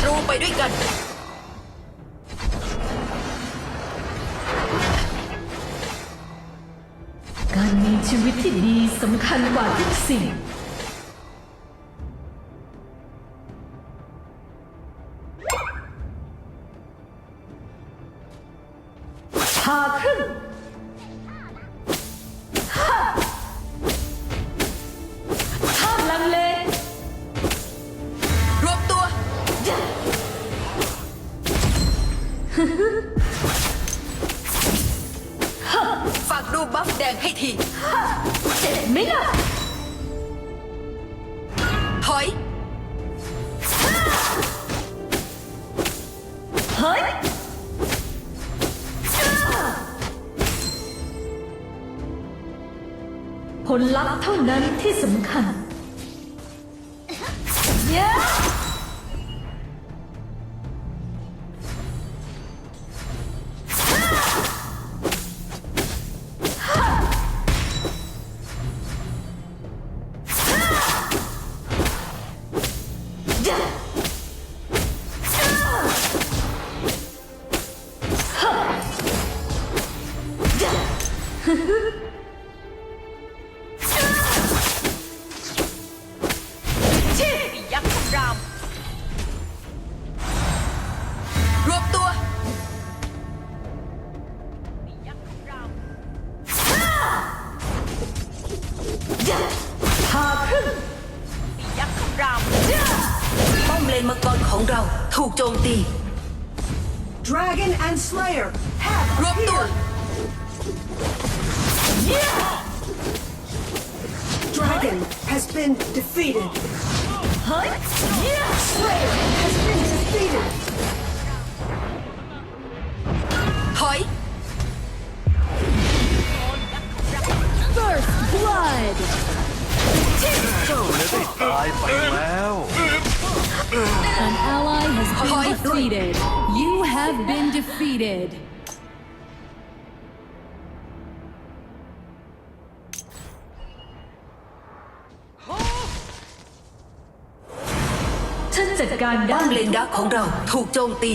ตรูไปด้วยกันการมีชีวิตที่ดีสำคัญกว่าทุกสิ่งพาคร ถอย เฮ้ย ผลลัพธ์เท่านั้นที่สำคัญ Dragon and Slayer have รวมตัว Dragon has been defeated. เฮ้ย Slayer has been defeated. ถอย First Blood เจ้าเลยได้ตายไปแล้ว An ally has been Ahoy. defeated. You have been defeated. ฉันจัดการป้ได้อมเลนดักของเราถูกโจมตี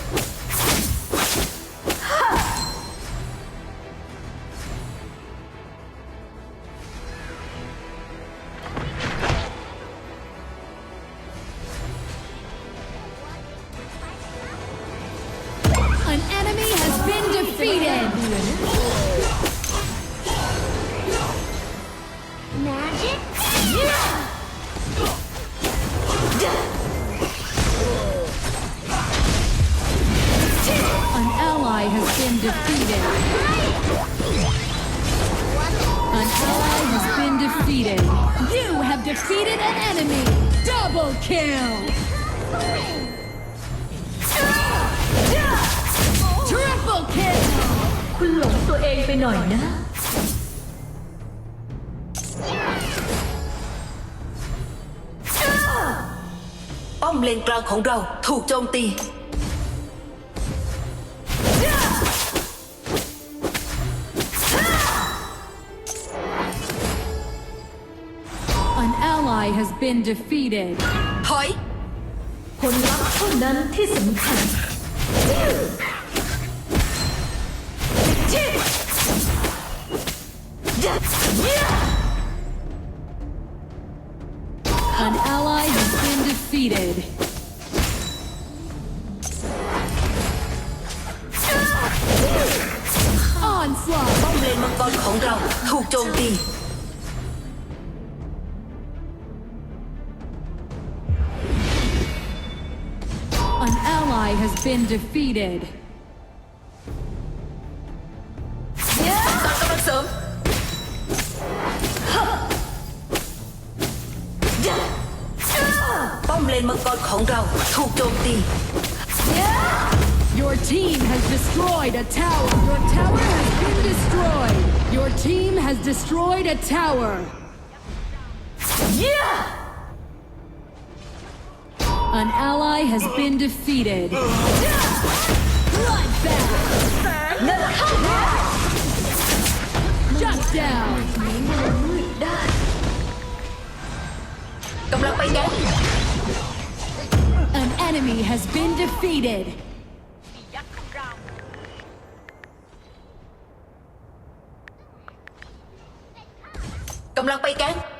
kill. Triple kill. คุณหลงตัวเองไปหน่อยนะ ป้อมเลนกลางของเราถูกโจมตี An ally has been defeated. ถอยผลลัพธ์เท่านั้นที่สำคัญ An ally has been defeated. ป้อ Onslaught. มเลนมังกรของเราถูกโจมตี ally has been defeated. Your team has destroyed a tower. Your tower has been destroyed. Your team has destroyed a tower. Yeah! An ally has been defeated. Bloodbath. Shut down. กำลังไปแก๊ง An enemy has been defeated. ยักษ์คำราม กำลังไปแก๊ง ถอย พาขึ้น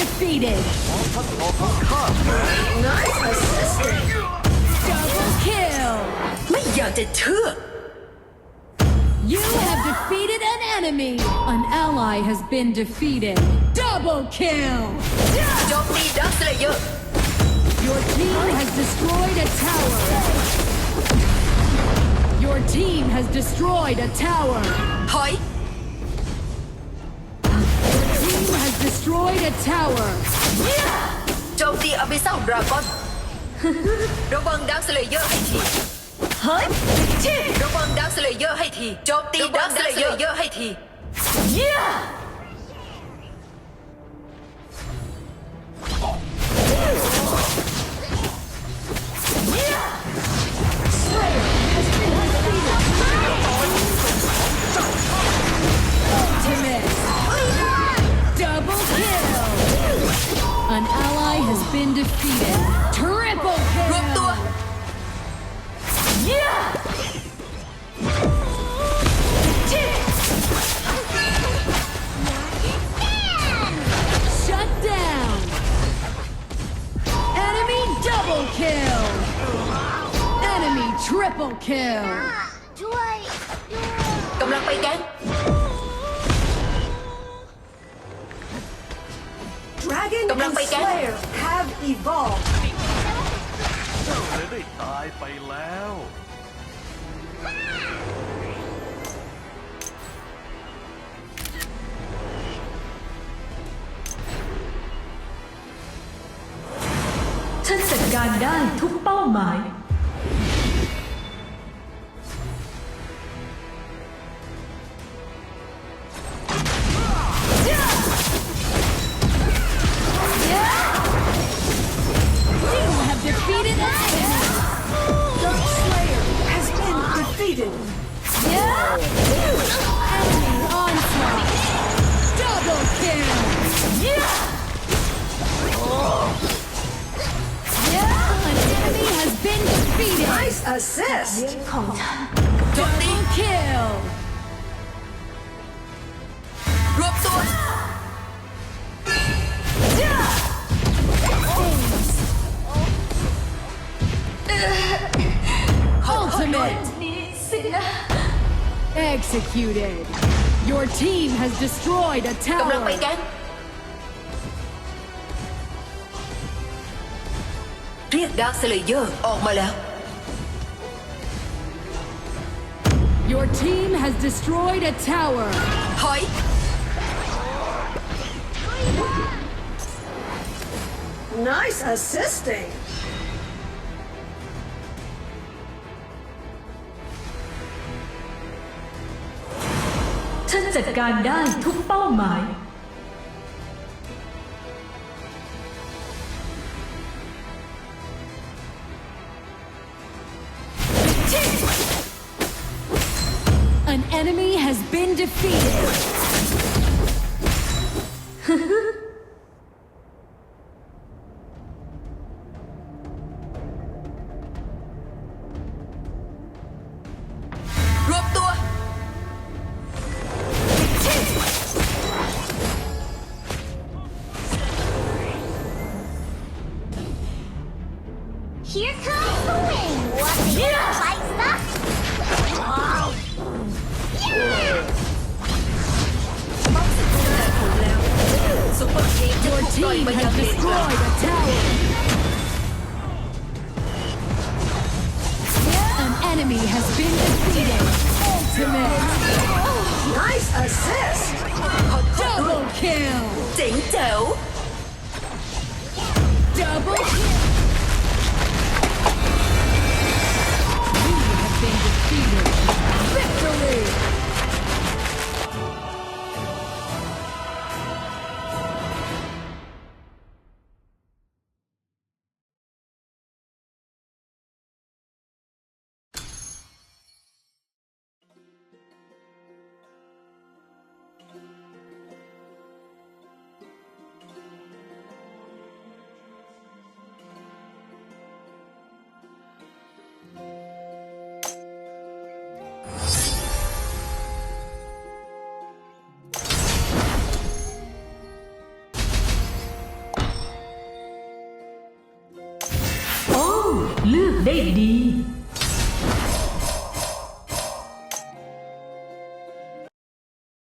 defeated. ท่านออกของข้า Double kill. ไม่อยากจะเชื่อ You have defeated an enemy. An ally has been defeated. Double kill. โจมตีดักสเลเยอร์ Your team has destroyed a tower. Your team has destroyed a tower. ถอย destroyed a tower. Trông đi Abyssal Dragon. Dragon bần Dark Slayer hay thì. Hỡi. Đồ bần Dark Slayer hay thì. Đi hay thì. Yeah! Triple kill. กำลังไปแก๊ง Dragon Cầm lăng and bay cái. Slayer have evolved. เจ้าเลยได้ตายไปแล้ว ฉันจัดการได้ทุกเป้าหมาย Nice assist. โจมตี Double kill. รวมตัว Ultimate. Executed. Your team has destroyed a กำลังไป tower. แก๊ง เรียกดักสเลเยอร์ออกมาแล้ว Your team has destroyed a tower. ถอย Nice assisting. ฉันจัดการได้ทุกเป้าหมาย enemy has been defeated. Here comes the wind! Yeah! Your team has destroyed a tower. An enemy has been defeated. Ultimate. Nice assist. Double kill. Ding. Double have been defeated. Victory. ดี